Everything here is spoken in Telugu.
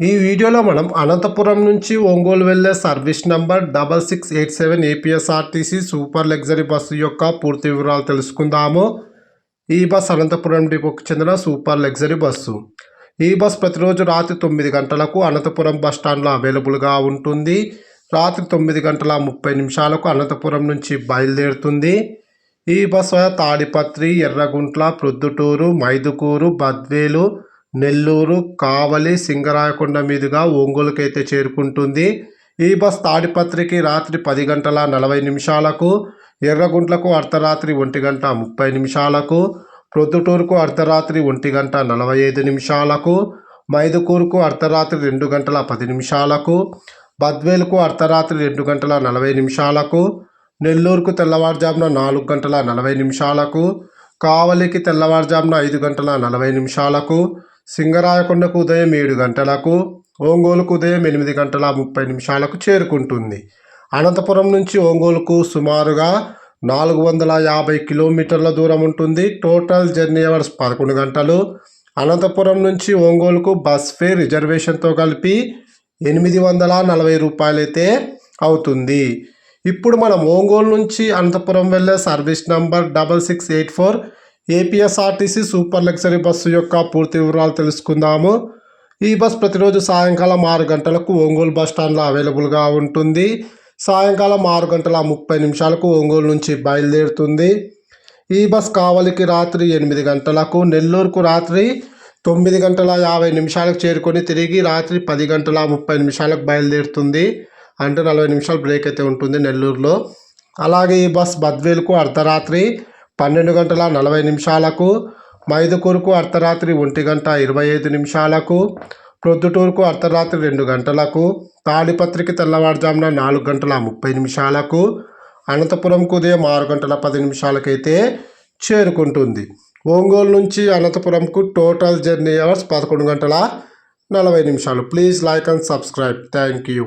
ఈ వీడియోలో మనం అనంతపురం నుంచి ఒంగోలు వెళ్ళే service number double six eight seven APSRTC super luxury bus యొక్క పూర్తి వివరాలు తెలుసుకుందాము. ఈ బస్ అనంతపురం డిపోకి చెందిన సూపర్ లగ్జరీ బస్సు. ఈ బస్ ప్రతిరోజు రాత్రి తొమ్మిది గంటలకు అనంతపురం బస్ స్టాండ్లో అవైలబుల్గా ఉంటుంది. రాత్రి తొమ్మిది గంటల ముప్పై నిమిషాలకు అనంతపురం నుంచి బయలుదేరుతుంది. ఈ బస్ తాడిపత్రి ఎర్రగుంట్ల ప్రొద్దుటూరు మైదుకూరు బద్వేలు నెల్లూరు కావలి సింగరాయకొండ మీదుగా ఒంగోలుకైతే చేరుకుంటుంది. ఈ బస్ తాడిపత్రికి రాత్రి పది గంటల నలభై నిమిషాలకు ఎర్రగుంట్లకు అర్ధరాత్రి ఒంటి గంట ముప్పై నిమిషాలకు ప్రొద్దుటూరుకు అర్ధరాత్రి ఒంటి గంట నలభై ఐదు నిమిషాలకు మైదుకూరుకు అర్ధరాత్రి రెండు గంటల పది నిమిషాలకు బద్వేలుకు అర్ధరాత్రి రెండు గంటల నలభై నిమిషాలకు నెల్లూరుకు తెల్లవారుజామున నాలుగు గంటల నలభై నిమిషాలకు కావలికి తెల్లవారుజామున ఐదు గంటల నలభై నిమిషాలకు సింగరాయకొండకు ఉదయం ఏడు గంటలకు ఒంగోలుకు ఉదయం ఎనిమిది గంటల ముప్పై నిమిషాలకు చేరుకుంటుంది. అనంతపురం నుంచి ఒంగోలుకు సుమారుగా నాలుగు వందల యాభై కిలోమీటర్ల దూరం ఉంటుంది. టోటల్ జర్నీ అవర్స్ పదకొండు గంటలు. అనంతపురం నుంచి ఒంగోలుకు బస్ ఫేర్ రిజర్వేషన్తో కలిపి ఎనిమిది వందల నలభై రూపాయలైతే అవుతుంది. ఇప్పుడు మనం ఒంగోలు నుంచి అనంతపురం వెళ్ళే service number double six eight four APSRTC super luxury bus యొక్క పూర్తి వివరాలు తెలుసుకుందాము. ఈ బస్ ప్రతిరోజు సాయంకాలం ఆరు గంటలకు ఒంగోలు బస్ స్టాండ్లో అవైలబుల్గా ఉంటుంది. సాయంకాలం ఆరు గంటల ముప్పై నిమిషాలకు ఒంగోలు నుంచి బయలుదేరుతుంది. ఈ బస్ కావలికి రాత్రి ఎనిమిది గంటలకు నెల్లూరుకు రాత్రి తొమ్మిది గంటల యాభై నిమిషాలకు చేరుకొని తిరిగి రాత్రి పది గంటల ముప్పై నిమిషాలకు బయలుదేరుతుంది. అంటే నలభై నిమిషాలు బ్రేక్ అయితే ఉంటుంది నెల్లూరులో. అలాగే ఈ బస్ బద్వేలుకు అర్ధరాత్రి పన్నెండు గంటల నలభై నిమిషాలకు మైదుకూరుకు అర్ధరాత్రి ఒంటి గంట ఇరవై ఐదు నిమిషాలకు ప్రొద్దుటూరుకు అర్ధరాత్రి రెండు గంటలకు తాడిపత్రికి తెల్లవారుజామున నాలుగు గంటల ముప్పై నిమిషాలకు అనంతపురంకు ఉదయం ఆరు గంటల పది నిమిషాలకైతే చేరుకుంటుంది. ఒంగోలు నుంచి అనంతపురంకు టోటల్ జర్నీ అవర్స్ పదకొండు గంటల నలభై నిమిషాలు. Please like and subscribe. Thank you.